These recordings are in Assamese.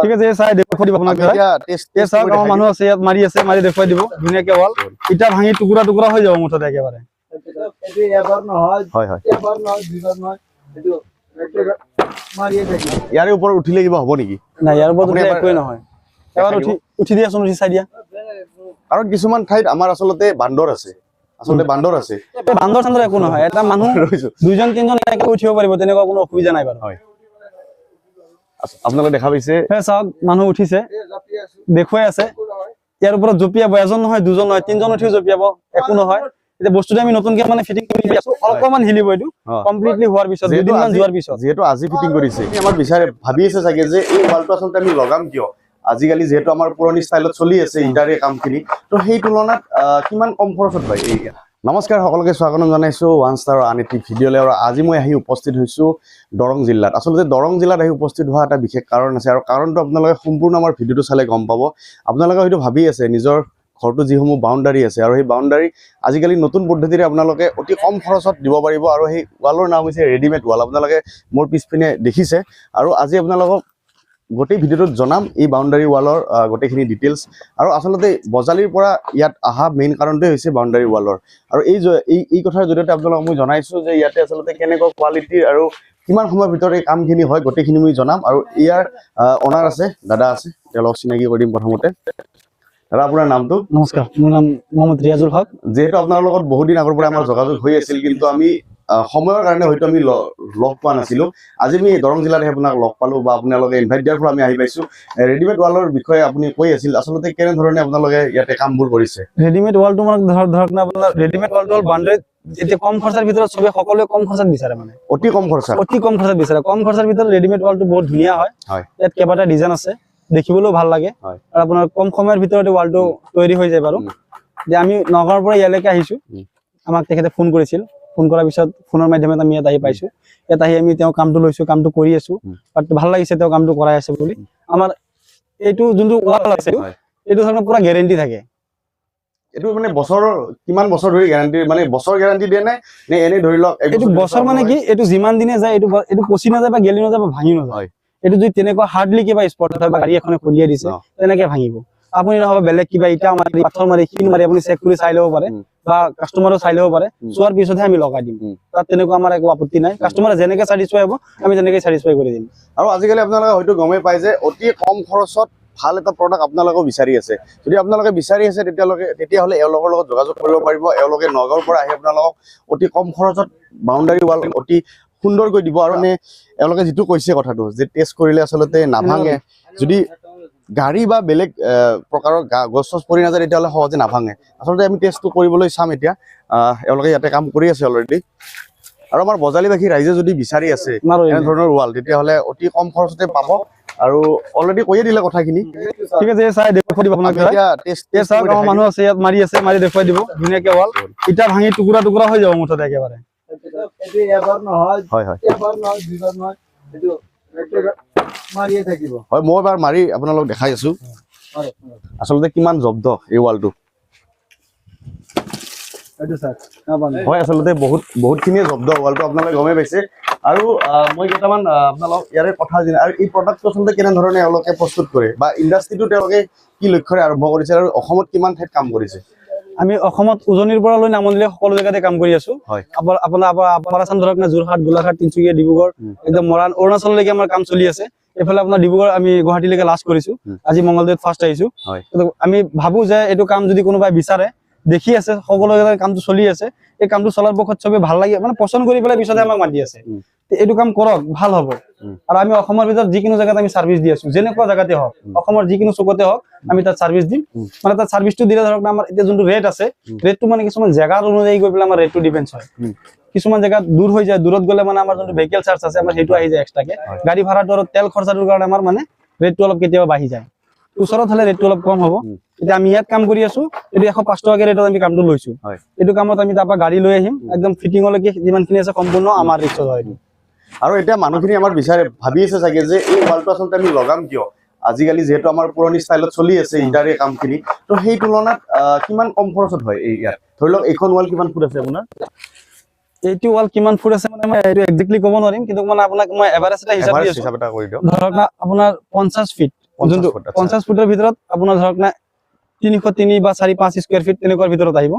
ঠিক আছে এই চাই দেখুৱাই দিব আপোনাক এই চাওক আমাৰ মানুহ আছে ইয়াত মাৰি আছে মাৰি দেখুৱাই দিব। ধুনীয়াকে ৱাল ইটা ভাঙি টুকুৰা টুকুৰা হৈ যাব মুঠতে একেবাৰে। হয় হয়। ইয়াৰে ওপৰত উঠিলে কিবা হ'ব নেকি? নাই ইয়াৰ ওপৰত উঠিলে একোৱেই নহয়। এবাৰ উঠি উঠি দিয়াচোন উঠি চাই দিয়া। কাৰণ কিছুমান ঠাইত আমাৰ আচলতে বান্দৰ আছে। আচলতে বান্দৰ আছে। বান্দৰ চান্দৰ একো নহয়। এটা মানুহ ৰৈছো। দুইজন তিনজন উঠিব পাৰিব তেনেকুৱা কোনো অসুবিধা নাই বাৰু। হয়। আপোনালোকে দেখা পাইছে? সেই চাওক মানুহ উঠিছে। দেখুৱাই আছে। ইয়াৰ ওপৰত জঁপিয়াব এজন নহয় দুজন নহয় তিনজন উঠিও জঁপিয়াব একো নহয়। এতিয়া বস্তুটো আমি নতুনকে মানে ফিটিং কৰি আছো অলপমান হিলিব এইটো কমপ্লিটলি হোৱাৰ পিছত দুদিনমান যোৱাৰ পিছত। যিহেতু আজি ফিটিং কৰিছে। আমাৰ বিচাৰে ভাবি আছে চাগে যে এই ৱালটো আচলতে আমি লগাম কিয়? আজিকালি যিহেতু আমাৰ পুৰণি ষ্টাইলত চলি আছে ইটাৰে কামখিনি। তো সেই তুলনাত কিমান কম খৰচত হয় এই নমস্কাৰ, সকলোকে স্বাগতম জনাইছো। ওৱান ষ্টাৰৰ আন এটি ভিডিঅ'লৈ আৰু আজি মই আহি উপস্থিত হৈছোঁ দৰং জিলাত। আচলতে দৰং জিলাত আহি উপস্থিত হোৱা এটা বিশেষ কাৰণ আছে আৰু কাৰণটো আপোনালোকে সম্পূৰ্ণ আমাৰ ভিডিঅ'টো চালে গম পাব। আপোনালোকে হয়তো ভাবি আছে, নিজৰ ঘৰটো যিসমূহ বাউণ্ডাৰী আছে আৰু সেই বাউণ্ডাৰী আজিকালি নতুন পদ্ধতিৰে আপোনালোকে অতি কম খৰচত দিব পাৰিব আৰু সেই ৱালৰ নাম হৈছে ৰেডিমেড ৱাল আপোনালোকে মোৰ পিছপিনে দেখিছে আৰু আজি আপোনালোকক গোটেই ভিডিঅ'টোত জনাম এই বাউণ্ডাৰী ৱালৰ গোটেইখিনি ডিটেইলছ আৰু আচলতে বজালিৰ পৰা ইয়াত অহা মেইন কাৰণটোৱে হৈছে বাউণ্ডাৰী ৱালৰ আৰু এই এই কথাৰ জৰিয়তে আপোনালোকক মই জনাইছোঁ যে ইয়াতে আচলতে কেনেকুৱা কোৱালিটিৰ আৰু কিমান সময়ৰ ভিতৰত এই কামখিনি হয় গোটেইখিনি মই জনাম। আৰু ইয়াৰ অনাৰ আছে দাদা আছে তেওঁলোকক চিনাকি কৰি দিম প্ৰথমতে। দাদা আপোনাৰ নামটো? নমস্কাৰ মোৰ নাম মহম্মদ ৰিয়াজুল হক। যিহেতু আপোনাৰ লগত বহুত দিন আগৰ পৰা আমাৰ যোগাযোগ হৈ আছিল কিন্তু আমি সময়ৰ কাৰণে হয়তো আমি লগ পোৱা নাছিলো। আজি আমি দৰং জিলাতে আপোনাক লগ পালো বা আপোনালোকে ইনভাইট দিয়াৰ পৰা আমি আহি পাইছো। ৰেডিমেড ৱালৰ বিষয়ে আপুনি কৈ আছিল। আচলতে কেনেধৰণে আপোনালোকে ইয়াতে কামবোৰ কৰিছে? ৰেডিমেড ৱালটো মানে ধৰক ধৰক না আপোনাৰ ৰেডিমেড ৱালটো হ'ল বাউণ্ডাৰীত এতিয়া কম খৰচাৰ ভিতৰত চবে সকলোৱে কম খৰচাত বিচাৰে মানে। অতি কম খৰচাত? অতি কম খৰচাত বিচাৰে। কম খৰচাৰ ভিতৰত ৰেডিমেড ৱালটো বহুত ধুনীয়া হয়। ইয়াত কেইবাটা ডিজাইন আছে। দেখিবলৈও ভালো লাগে। আৰু আপোনাৰ কম সময়ৰ ভিতৰতে ৱালটো তৈয়াৰী হৈ যায় বাৰু। যে আমি নগাঁৱৰ পৰা ইয়ালৈকে আহিছো। আমাক তেখেতে ফোন কৰিছিল। ফোন কৰাৰ পিছত ফোনৰ মাধ্যমত আমি ইয়াত আহি পাইছো। ইয়াত আহি আমি তেওঁ কামটো লৈছো কামটো কৰি আছো। বাট ভালো লাগিছে তেওঁ কামটো কৰাই আছে বুলি। আমাৰ এইটো যোনটো ৱাল আছে। এইটো ধৰণৰ পুৰা গেৰেণ্টি থাকে। এইটো মানে কিমান বছৰ ধৰি গেৰাণ্টি মানে বছৰ গেৰাণ্টি দিয়ে নে নে এনেই ধৰি লওক এইটো বছৰ মানে কি এইটো যিমান দিনে যায় এইটো এইটো পচি নাযায় বা গেলি নাযায় বা ভাঙি নাযায়। এইটো যদি তেনেকুৱা হাৰ্ডলি কিবা স্পট হয় বা গাড়ী এখনে খুলিয়াই দিছে। তেনেকে ভাঙিব। আপুনি নহবা বেলেগ কিবা ইটা মাৰি পাথৰ মাৰি শিল মাৰি আপুনি চেক কৰি চাই ল'ব পাৰে। বা কাষ্টমাৰো চাই ল'ব পাৰে। চোৱাৰ পিছতহে আমি লগাই দিম। তাত তেনেকুৱা আমাৰ একো আপত্তি নাই। কাষ্টমাৰে যেনেকে ছেটিছফাই হ'ব আমি তেনেকে ছেটিছফাই কৰি দিম। আৰু আজিকালি আপোনালোকে হয়তো গমেই পায় যে অতি কম খৰচত ভাল এটা প্ৰডাক্ট আপোনালোকেও বিচাৰি আছে। যদি আপোনালোকে বিচাৰি আছে তেতিয়ালৈকে তেতিয়াহ'লে এওঁলোকৰ লগত যোগাযোগ কৰিব পাৰিব। এওঁলোকে নগাঁৱৰ পৰা আহি আপোনালোকক অতি কম খৰচত বাউণ্ডাৰী ৱাল অতি সুন্দৰকৈ দিব। আৰু মানে এওঁলোকে যিটো কৈছে কথাটো যে টেষ্ট কৰিলে আচলতে নাভাঙে। যদি গাড়ী বা বেলেগ প্ৰকাৰৰ গছ চছ পৰি নাযায় তেতিয়াহ'লে সহজে নাভাঙে। আচলতে আমি টেষ্টটো কৰিবলৈ চাম এতিয়া। এওঁলোকে ইয়াতে কাম কৰি আছে অলৰেডি আৰু আমাৰ বজালীবাসী ৰাইজে যদি বিচাৰি আছে এনেধৰণৰ ৱাল তেতিয়াহ'লে অতি কম খৰচতে পাব। আৰু অলৰেডি কৈয়ে দিলে কথাখিনি। ঠিক আছে চাই দেখুৱাই দিব আপোনাক মানুহ আছে ইয়াত মাৰি আছে মাৰি দেখুৱাই দিব। ধুনীয়াকে ৱাল। ইটা ভাঙি টুকুৰা টুকুৰা হৈ যাব মুঠতে একেবাৰে। হয় হয়। হয় মই এবাৰ মাৰি আপোনালোকক দেখাই আছো। আচলতে কিমান জব্দ এই ৱালটো। হয় আচলতে বহুত বহুতখিনিয়ে জব্দ ৱালটো আপোনালোকে গমেই পাইছে। আৰু মই কেইটামান আহ, আপোনালোকক ইয়াৰে কথা জানো আৰু এই প্ৰডাক্টটো আচলতে কেনেধৰণে এওঁলোকে প্ৰস্তুত কৰে বা ইণ্ডাষ্ট্ৰিটো তেওঁলোকে কি লক্ষ্যৰে আৰম্ভ কৰিছে আৰু অসমত কিমান ঠাইত কাম কৰিছে। আমি অসমত উজনিৰ পৰা লৈ নামনিলৈ সকলো জেগাতে কাম কৰি আছো। আপোনাৰ আপাৰ আছাম ধৰক না যোৰহাট গোলাঘাট তিনচুকীয়া ডিব্ৰুগড় একদম মৰাণ অৰুণাচললৈকে আমাৰ কাম চলি আছে। এইফালে আপোনাৰ ডিব্ৰুগড় আমি গুৱাহাটীলৈকে লাষ্ট কৰিছো। আজি মংগলদৈত ফাৰ্ষ্ট আহিছো। আমি ভাবো যে এইটো কাম যদি কোনোবাই বিচাৰে দেখি আছে সকলো কামটো চলি আছে এই কামটো চলাৰ পক্ষত চবে ভালো লাগে মানে পচন্দ কৰি পেলাই পিছতহে আমাক মাতি আছে। এইটো কাম কৰক ভাল হ'ব। আৰু আমি অসমৰ ভিতৰত যিকোনো জেগাত আমি চাৰ্ভিছ দি আছো যেনেকুৱা জেগাতে হওক। অসমৰ যিকোনো চুকতে হওক আমি তাত চাৰ্ভিছ দিম। মানে তাত চাৰ্ভিছটো দিলে ধৰক আমাৰ এতিয়া যোনটো ৰেট আছে। ৰেটটো মানে কিছুমান জেগাত অনুযায়ী গৈ পেলাই আমাৰ ৰেটটো ডিপেণ্ড হয়। কিছুমান জেগাত দূৰ হৈ যায় দূৰত গ'লে মানে আমাৰ যোনটো ভেহিকেল চাৰ্জ আছে আমাৰ সেইটো আহি যায় এক্সট্ৰাকে। গাড়ী ভাড়াটো আৰু তেল খৰচাটোৰ কাৰণে আমাৰ মানে ৰেটটো অলপ কেতিয়াবা বাঢ়ি যায় ওচৰত হ'লে ৰেটটো অলপ কম হ'ব। এতিয়া আমি ইয়াত কাম কৰি আছো এইটো এশ পাঁচ টকাকে ৰেটত আমি কামটো লৈছো। এইটো কামত আমি তাৰ পৰা গাড়ী লৈ আহিম একদম ফিটিঙলৈকে যিমানখিনি আছে সম্পূৰ্ণ আমাৰ ৰিক্সত হয় আৰু এতিয়া মানুহখিনি আমাৰ বিচাৰে ভাবি আছে চাগে যে এই ৱালটো আচলতে আমি লগাম কিয়? আজিকালি যিহেতু আমাৰ পুৰণি ষ্টাইলত চলি আছে ইটাৰে কামখিনি তো সেই তুলনাত কিমান কম খৰচত হয় এই ইয়াত? ধৰি লওক এইখন ৱাল কিমান ফুট আছে আপোনাৰ? এইটো ৱাল কিমান ফুট আছে মানে মই এইটো একজেক্টলি ক'ব নোৱাৰিম কিন্তু মানে আপোনাক মই এভাৰেজ এটা হিচাপ দি Average এটা কৰি দিয়ক। ধৰক না আপোনাৰ পঞ্চাশ ফিট পঞ্চাছ যোনটো ফুট, আচ্ছা। পঞ্চাশ ফুটৰ ভিতৰত আপোনাৰ ধৰক না তিনিশ তিনি বা চাৰি পাঁচ স্কুৱেৰ ফিট তেনেকুৱাৰ ভিতৰত আহিব।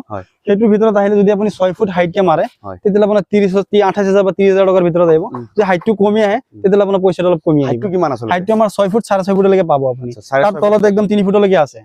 সেইটোৰ ভিতৰত আহিলে যদি আপুনি ছয় ফুট হাইটকে মাৰে। তেতিয়াহ'লে আপোনাৰ ত্ৰিশ আঠাইছ হাজাৰ বা ত্ৰিশ হাজাৰ টকাৰ ভিতৰত আহিব। যদি হাইটটো কমি আহে তেতিয়াহ'লে আপোনাৰ পইচাটো অলপ কমি আহিব। হাইটটো কিমান আচলতে? হাইটটো আমাৰ ছয় ফুট চাৰে ছয় ফুটলৈকে পাব আপুনি। তাৰ তলত একদম তিনি ফুটলৈকে আছে।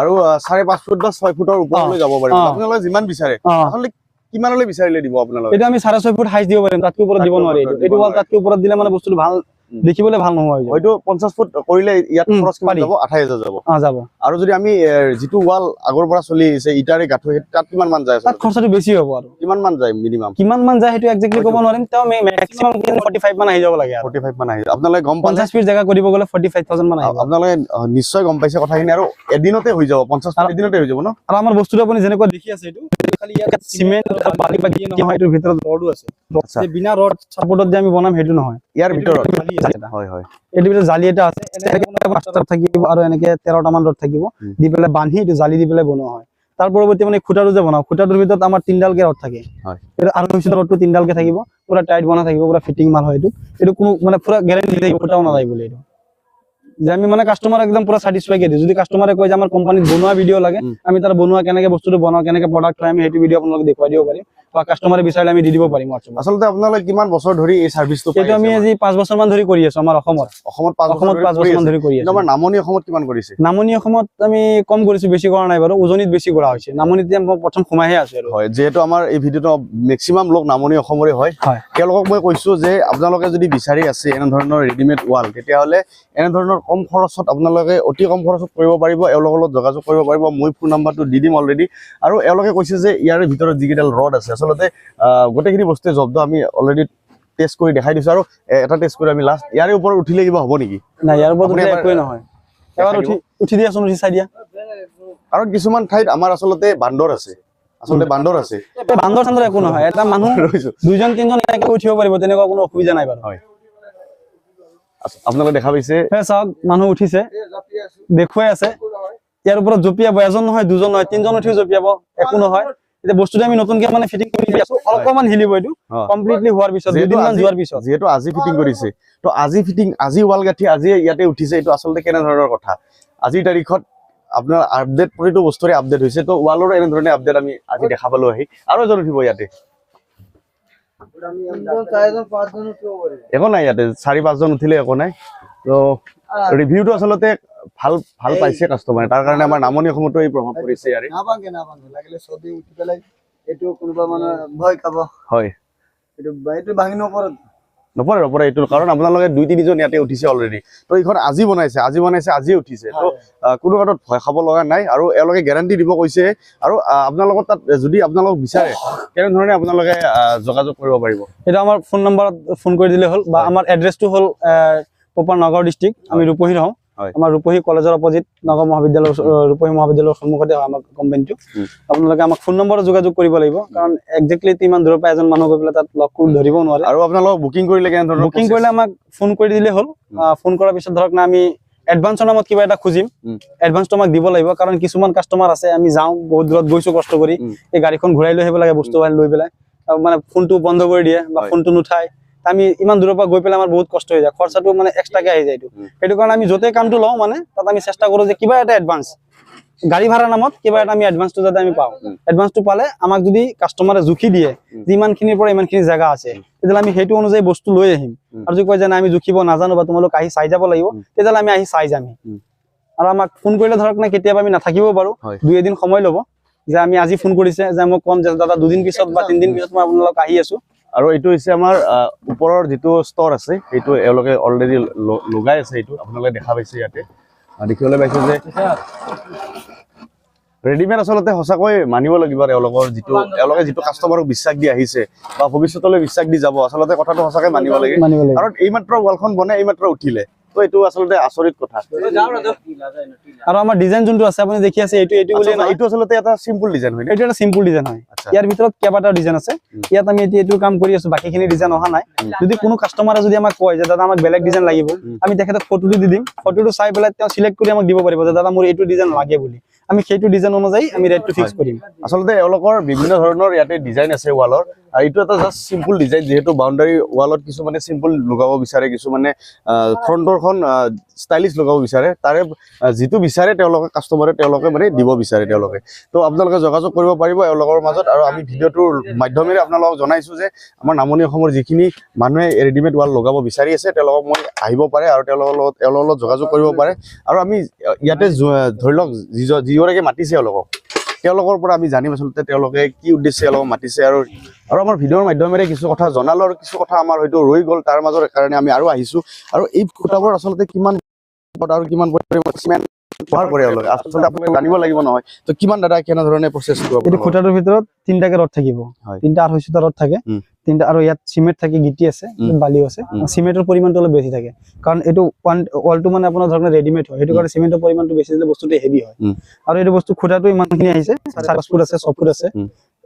আৰু আহ, চাৰে পাঁচ ফুট বা ছয় ফুটৰ ওপৰলৈ যাব পাৰিব। আপোনালোকে যিমান বিচাৰে আচলতে কিমানলৈ বিচাৰিলে দিব আপোনালোকে? এইটো আমি চাৰে ছয় ফুট হাইট দিব পাৰিম। তাতকৈ ওপৰত দিব নোৱাৰি। এইটো ৱাল। তাতকৈ ওপৰত দিলে মানে বস্তুটো ভাল। দেখিবলৈ ভাল যাব হয়তো পঞ্চাশ ফুট কৰিলে ইয়াত খৰচ কিমান। যাব? আঠাইছ হাজাৰ যাব। অ যাব। আৰু যদি আমি যিটো ৱাল আগৰ পৰা চলি আহিছে ইটাৰে গাঁঠো তাত কিমান মান যায় তাত? খৰচাটো বেছি হ'ব আৰু। কিমান মান যায় মিনিমাম কিমান মান যায় সেইটো একজেক্টলি ক'ব নোৱাৰিম তেওঁ মেক্সিমাম ফৰ্টি ফাইভ মান আহি যাব লাগে ফৰ্টি ফাইভ মান আহি যায়। আপোনালোকে গম পঞ্চাছ ফিট জেগা কৰিব গ'লে ফৰ্টি ফাইভ থাউজেণ্ড মান আহিব আপোনালোকে নিশ্চয় গম পাইছে কথাখিনি আৰু এদিনতে হৈ যাব পঞ্চাশ ফুট এদিনতে হৈ যাব ন? আৰু আমাৰ বস্তুটো আপুনি যেনেকুৱা দেখি আছে এইটো এইটো খালি ইয়াত চিমেণ্ট বালি বা কি নহয় এইটোৰ ভিতৰত ৰডো আছে। আচ্ছা। যে বিনা ৰড চাপৰ্টত যে আমি বনাম সেইটো নহয়। ইয়াৰ ভিতৰত। হয় হয়। এইটো ভিতৰত জালি এটা আছে। এনেকে পাঁচটা থাকিব আৰু এনেকে তেৰটা মান ৰড থাকিব। উম। দি পেলাই বান্ধি এইটো জালি দি পেলাই বনোৱা হয়। তাৰ পৰৱৰ্তী মানে খুঁটাটো যে বনাওঁ খুঁটাটোৰ ভিতৰত আমাৰ তিনডালকে ৰড থাকে। হয়। এইটো আৰু পিছত ৰডটো তিনডালকে থাকিব। পুৰা টাইট বনা থাকিব পুৰা ফিটিং মাল হয় এইটো। এইটো কোনো মানে পুৰা গেৰেণ্টি থাকিব খুঁটাও নাযায় বুলি এইটো। যে আমি মানে কাষ্টমাৰ একদম পুৰা ছেটিছফাই দিওঁ। যদি কাষ্টমাৰে কয় যে আমাৰ কোম্পানীত বনোৱা ভিডিঅ' লাগে। আমি তাৰ বনোৱা কেনেকে বস্তুটো বনাওঁ কেনেকে প্ৰডাক্ট হয় আমি সেইটো ভিডিঅ' আপোনালোকে দেখুৱাই দিব পাৰিম। বা কাষ্টমাৰে বিচাৰিলে আমি দি দিব পাৰিম হোৱাটছএপত আচলতে আপোনালোকে কিমান বছৰ ধৰি এই চাৰ্ভিচটো সেইটো আমি আজি পাঁচ বছৰ মান ধৰি কৰি আছো আমাৰ অসমত। অসমত পাঁচ অসমত পাঁচ কৰি বছৰ মান আছে। ধৰি কৰি আছো আমাৰ নামনি অসমত কিমান কৰিছে? নামনি অসমত আমি কম কৰিছো বেছি কৰা নাই বাৰু উজনিত বেছি কৰা হৈছে। নামনিত মই প্ৰথম সোমাইহে আছো আৰু। হয় যিহেতু আমাৰ এই ভিডিঅ'টো মেক্সিমাম লোক নামনি অসমৰে হয়। হয়। তেওঁলোকক মই কৈছো যে আপোনালোকে যদি বিচাৰি আছে এনেধৰণৰ ৰেডিমেড ৱাল তেতিয়াহ'লে এনেধৰণৰ কম খৰচত আপোনালোকে অতি কম খৰচত কৰিব পাৰিব এওঁলোকৰ লগত যোগাযোগ কৰিব পাৰিব। মই ফোন নাম্বাৰটো দি দিম অলৰেডি আৰু এওঁলোকে কৈছে যে ইয়াৰ ভিতৰত যিকেইডাল ৰড আছে আচলতে আহ, গোটেইখিনি বস্তুৱে জব্দ আমি অলৰেডি টেষ্ট কৰি দেখাই দিছো আৰু এটা টেষ্ট কৰি আমি লাষ্ট ইয়াৰে ওপৰত উঠিলে কিবা হ'ব নেকি? নাই ইয়াৰ ওপৰত আপুনি উঠিলে এবাৰ- একোৱে নহয়। এবাৰ উঠি উঠি দিয়াচোন উঠি চাই দিয়া। কাৰণ কিছুমান ঠাইত আমাৰ আচলতে বান্দৰ আছে। আচলতে বান্দৰ আছে। বান্দৰ চান্দৰ একো নহয় এটা মানুহ ৰৈছো দুইজন তিনজন একেলগে উঠিব পাৰিব তেনেকুৱা কোনো অসুবিধা নাই বাৰু। হয়। আপোনালোকে দেখা পাইছে? চাওক মানুহ উঠিছে দেখুৱাই আছে। ইয়াৰ ওপৰত জঁপিয়াব এজন নহয় দুজন নহয় তিনজন উঠিও জঁপিয়াব একো নহয়। এতিয়া বস্তুটো আমি নতুনকে মানে ফিটিং কৰি আছো অকণমান হিলিব এইটো কমপ্লিটলি হোৱাৰ পিছত যিহেতু দুদিনমান আজি- যোৱাৰ পিছত। যিহেতু আজি ফিটিং কৰিছে তো আজি ফিটিং আজি ৱাল গাঁঠি আজি ইয়াতে উঠিছে এইটো আচলতে কেনেধৰণৰ কথা? আজিৰ তাৰিখত আপোনাৰ আপডেট প্ৰতিটো বস্তুৰে আপডেট হৈছে তো ৱালৰো এনেধৰণে আপডেট আমি আজি দেখা পালো আহি আৰু এজন উঠিব ইয়াতে। একো নাই ইয়াতে চাৰি পাঁচজন উঠিলে একো নাই। তো ৰিভিউটো আচলতে ভাল ভাল পাইছে কাষ্টমাৰে তাৰ কাৰণে আমাৰ নামনি অসমতো এই প্ৰভাৱ পৰিছে ইয়াৰে। নাভাঙে নাভাঙে লাগিলে চবেই উঠি পেলাই এইটো কোনোবা মানে ভয় খাব। হয়। এইটো এইটো ভাঙি নপৰে। নপৰে নপৰে এইটো কাৰণ আপোনালোকে দুই তিনিজন ইয়াতে উঠিছে অলৰেডি তো এইখন আজি বনাইছে আজি বনাইছে আজিয়ে উঠিছে। তো কোনো কাৰণত ভয় খাব লগা নাই আৰু এওঁলোকে গেৰাণ্টি দিব কৈছে। আৰু আহ, আপোনালোকৰ তাত যদি আপোনালোক বিচাৰে কেনেধৰণে আপোনালোকে আহ, যোগাযোগ কৰিব পাৰিব? এইটো আমাৰ ফোন নম্বৰত ফোন কৰি দিলে হ'ল বা আমাৰ এড্ৰেছটো হ'ল প্ৰপাৰ নগাঁও ডিষ্ট্ৰিক্ট আমি ৰূপহী হওঁ হয়। আমাৰ ৰূপহী কলেজৰ অপজিট নগাঁও মহাবিদ্যালয়ৰ ৰূপহী মহাবিদ্যালয়ৰ সন্মুখতে হয় আমাৰ কোম্পানীটো। আপোনালোকে আমাক ফোন নম্বৰত যোগাযোগ কৰিব লাগিব কাৰণ একজেক্টলি ইমান দূৰৰ পৰা এজন মানুহ গৈ পেলাই তাত লগ কৰি ধৰিব নোৱাৰে আৰু আপোনালোকক বুকিং কৰিলে কেনেধৰণৰ বুকিং? কৰিলে আমাক ফোন কৰি দিলে হ'ল ফোন কৰাৰ পিছত ধৰক না আমি এডভান্সৰ নামত কিবা এটা খুজিম। এডভান্সটো আমাক দিব লাগিব কাৰণ কিছুমান কাষ্টমাৰ আছে আমি যাওঁ বহুত দূৰত গৈছো কষ্ট কৰি। এই গাড়ীখন ঘূৰাই লৈ আহিব লাগে বস্তু লৈ পেলাই মানে ফোনটো বন্ধ কৰি দিয়ে বা। ফোনটো নুঠাই আমি ইমান দূৰৰ পৰা গৈ পেলাই আমাৰ বহুত কষ্ট হৈ যায় খৰচাটো মানে এক্সট্ৰাকে আহি যায় এইটো। সেইটো কাৰণে আমি য'তেই কামটো লওঁ মানে তাত আমি চেষ্টা কৰো যে কিবা এটা এডভান্স গাড়ী ভাড়াৰ নামত কিবা এটা আমি এডভান্সটো যাতে আমি পাওঁ। এডভান্সটো পালে আমাক যদি কাষ্টমাৰে জুখি দিয়ে। যে ইমানখিনিৰ পৰা ইমানখিনি জেগা আছে তেতিয়াহ'লে আমি সেইটো অনুযায়ী বস্তু লৈ আহিম। আৰু যদি কয় যে নাই আমি জুখিব নাজানো বা তোমালোক আহি চাই যাব লাগিব। তেতিয়াহ'লে আমি আহি চাই যাম। আৰু আমাক ফোন কৰিলে ধৰক না কেতিয়াবা আমি নাথাকিবও পাৰো। দুই এদিন সময় ল'ব যে আমি আজি ফোন কৰিছে যে মই ক'ম যে দাদা দুদিন পিছত বা তিনদিন পিছত মই আপোনালোক আহি আছো আৰু এইটো হৈছে আমাৰ ওপৰৰ যিটো ষ্টৰ আছে সেইটো এওঁলোকে অলৰেডি লগাই আছে এইটো। আপোনালোকে দেখা পাইছে ইয়াতে। দেখিবলৈ পাইছে যে ৰেডিমেড আচলতে সঁচাকৈ মানিব লাগিব আৰু এওঁলোকৰ যিটো এওঁলোকে যিটো কাষ্টমাৰক বিশ্বাস দি আহিছে বা ভৱিষ্যতলৈ বিশ্বাস দি যাব আচলতে কথাটো সঁচাকৈ মানিব লাগে। কাৰণ এইমাত্ৰ ৱালখন বনাই এইমাত্ৰ উঠিলে। তো এইটো আচলতে আচৰিত কথা। আৰু আমাৰ ডিজাইন যোনটো আছে আপুনি দেখি আছে এইটো এইটো বুলি আচ্ছা, এইটো আচলতে এটা সিম্পল ডিজাইন হয় এইটো এটা সিম্পল ডিজাইন হয়। আচ্ছা। ইয়াৰ ভিতৰত কেইবাটাও ডিজাইন আছে। ইয়াত আমি এতিয়া এইটো কাম কৰি আছো বাকীখিনি ডিজাইন অহা নাই। যদি কোনো কাষ্টমাৰে যদি আমাক কয় যে দাদা আমাক বেলেগ ডিজাইন লাগিব আমি তেখেতক ফটোটো দি দিম। ফটোটো চাই পেলাই তেওঁ চিলেক্ট কৰি আমাক দিব পাৰিব যে দাদা মোৰ এইটো ডিজাইন লাগে বুলি। আমি সেইটো ডিজাইন অনুযায়ী আমি ৰেটটো ফিক্স কৰিম। আচলতে এওঁলোকৰ বিভিন্ন ধৰণৰ ইয়াতে ডিজাইন আছে ৱালৰ আৰু এইটো এটা জাষ্ট চিম্পুল ডিজাইন যিহেতু বাউণ্ডাৰী ৱালত কিছুমানে চিম্পুল লগাব বিচাৰে কিছুমানে ফ্ৰণ্টৰখন ষ্টাইলিছ লগাব বিচাৰে। তাৰে যিটো বিচাৰে তেওঁলোকে কাষ্টমাৰে তেওঁলোকে মানে দিব বিচাৰে তেওঁলোকে। তো আপোনালোকে যোগাযোগ কৰিব পাৰিব এওঁলোকৰ মাজত। আৰু আমি ভিডিঅ'টোৰ মাধ্যমেৰে আপোনালোকক জনাইছোঁ যে আমাৰ নামনি অসমৰ যিখিনি মানুহে ৰেডিমেড ৱাল লগাব বিচাৰি আছে তেওঁলোকক মই আহিব পাৰে আৰু তেওঁলোকৰ লগত এওঁলোকৰ লগত যোগাযোগ কৰিব পাৰে। আৰু আমি ইয়াতে য- ধৰি লওক যিজ- যিগৰাকীয়ে মাতিছে এওঁলোকক তেওঁলোকৰ পৰা আমি জানিম আচলতে তেওঁলোকে কি উদ্দেশ্যে এওঁলোকক মাতিছে আৰু আৰু আমাৰ ভিডিঅ'ৰ মাধ্যমেৰে কিছু কথা জনালো আৰু কিছু কথা আমাৰ হয়তো ৰৈ গ'ল তাৰ মাজৰ কাৰণে আমি আৰু আহিছোঁ। আৰু এই খুঁটাবোৰ আচলতে কিমান আৰু কিমান চিমেণ্ট ব্যৱহাৰ কৰে এওঁলোকে আচলতে আপোনালোকে জানিব লাগিব নহয়। তো কিমান দাদা কেনেধৰণে প্ৰচেছটো এইটো খুঁটাটোৰ ভিতৰত তিনিটাকে ৰড থাকিব। তিনিটা আঢ়ৈশ ৰড থাকে। তিনিটা আৰু ইয়াত চিমেণ্ট থাকে গিটি আছে। বালিও আছে। চিমেণ্টৰ পৰিমাণটো অলপ বেছি থাকে। কাৰণ এইটো ৱালটো মানে আপোনাৰ ধৰণে ৰেডিমেড হয়। সেইটো কাৰণে চিমেণ্টৰ পৰিমাণটো বেছি দিলে বস্তুটো হেভি হয়। আৰু এইটো বস্তু খুঁটাটো ইমানখিনি আহিছে। চাৰে পাঁচ ফুট আছে ছয় ফুট আছে।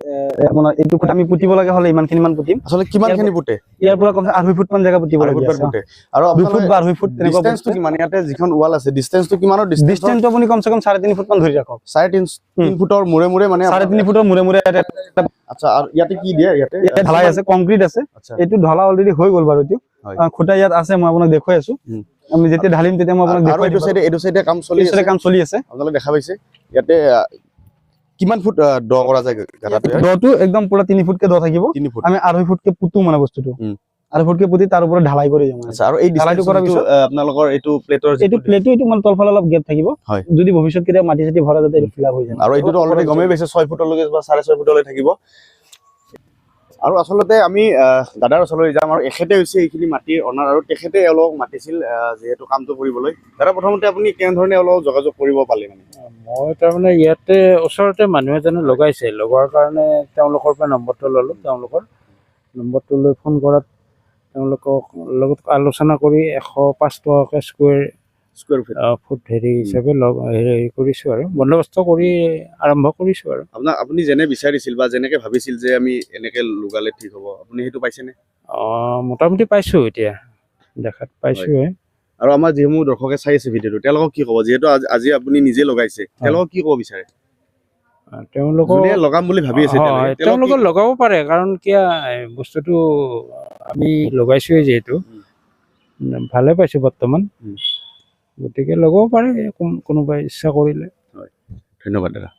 উম। এইটো আমি পুতিব লগা হ'লে ইমানখিনি মান পুতিম। আচলতে কিমানখিনি পুতে? ইয়াৰ পৰা কমচে আঢ়ৈ ফুট মান জেগা পুতিব লাগে ফুট মান আৰু দুই ফুট বা আঢ়ৈ ফুট তেনেকুৱা ডিষ্টেঞ্চটো কিমান? ইয়াতে যিখন ৱাল আছে ডিষ্টেঞ্চটো কিমানৰ ডিষ্টেঞ্চটো আপুনি কমচে কম চাৰে তিনি ফুট মান ধৰি ৰাখক। চাৰে তিন ফুটৰ মূৰে মূৰে মানে চাৰে তিনি ফুটৰ মূৰে মূৰে ইয়াত আচ্ছা আৰু ইয়াতে কি দিয়ে ইয়াতে? ঢালাই আছে কংক্ৰিট আছে। আচ্ছা। এইটো ঢলা অলৰেডি হৈ গ'ল বাৰু এইটো। খুঁটা ইয়াত আছে মই আপোনাক দেখুৱাই আছো। আমি যেতিয়া ঢালিম তেতিয়া মই আপোনাক দেখুৱাই এইটো চাইডে এইটো চাইডে কাম চলি আছে? কাম চলি আছে। আপোনালোকে দেখা পাইছে? ইয়াতে কিমান ফুট দ কৰা যায় দটো একদম পুৰা তিনি ফুটকে দ থাকিব। আমি আঢ়ৈ ফুটকে পুতো মানে বস্তুটো। আঢ়ৈ ফুটকে পুতি তাৰ ওপৰত ঢালাই কৰি যাম মানে। আচ্ছা আৰু এই ঢালাইটো কৰাৰ পিছত- আপোনালোকৰ এইটো প্লেটৰ এইটো প্লেটো এইটো মানে তলফালে অলপ গেপ থাকিব। যদি ভৱিষ্যত কেতিয়া মাটি চাটি ভৰা যাতে এইটো ফিল আপ হৈ যায়। আৰু এইটোতো অলৰেডি গমেই পাইছে ছয় ফুটলৈকে বা চাৰে ছয় ফুটলৈ থাকিব। আৰু আচলতে আমি দাদাৰ ওচৰলৈ যাম আৰু এখেতে হৈছে এইখিনি মাটিৰ অনাৰ আৰু তেখেতে এওঁলোকক মাতিছিল যিহেতু কামটো কৰিবলৈ। দাদা প্ৰথমতে আপুনি কেনেধৰণে এওঁলোকক যোগাযোগ কৰিব পালে মানে? মই তাৰমানে ইয়াতে ওচৰতে মানুহ এজনে লগাইছে লগোৱাৰ কাৰণে তেওঁলোকৰ পৰা নম্বৰটো ল'লোঁ তেওঁলোকৰ নম্বৰটো লৈ ফোন কৰাত তেওঁলোকক লগত আলোচনা কৰি এশ পাঁচ টকাকৈ স্কুৱেৰ স্কুৱেৰ ফিট ফুট হেৰি হিচাপে হেৰি কৰিছোঁ আৰু। বন্দবস্ত কৰি আৰম্ভ কৰিছোঁ আৰু। আপোনাক আপুনি যেনে বিচাৰিছিল বা যেনেকে ভাবিছিল যে আমি এনেকে লগালে ঠিক হ'ব আপুনি সেইটো পাইছেনে? অঁ, মোটামুটি পাইছোঁ এতিয়া। দেখাত পাইছোঁহে। আৰু আমাৰ যিসমূহ দৰ্শকে চাই আছে ভিডিঅ'টো তেওঁলোকক কি ক'ব? যিহেতু আজি- আপুনি নিজে লগাইছে তেওঁলোকক কি ক'ব বিচাৰে? যোনে লগাম বুলি ভাবি আছে তেওঁলোকক তেওঁলোকে লগাব পাৰে কাৰণ কিয় বস্তুটো আমি লগাইছোৱে যিহেতু। ভালে পাইছো বৰ্তমান। গতিকে লগাব পাৰে কোন- কোনোবাই ইচ্ছা কৰিলে। ধন্যবাদ দাদা।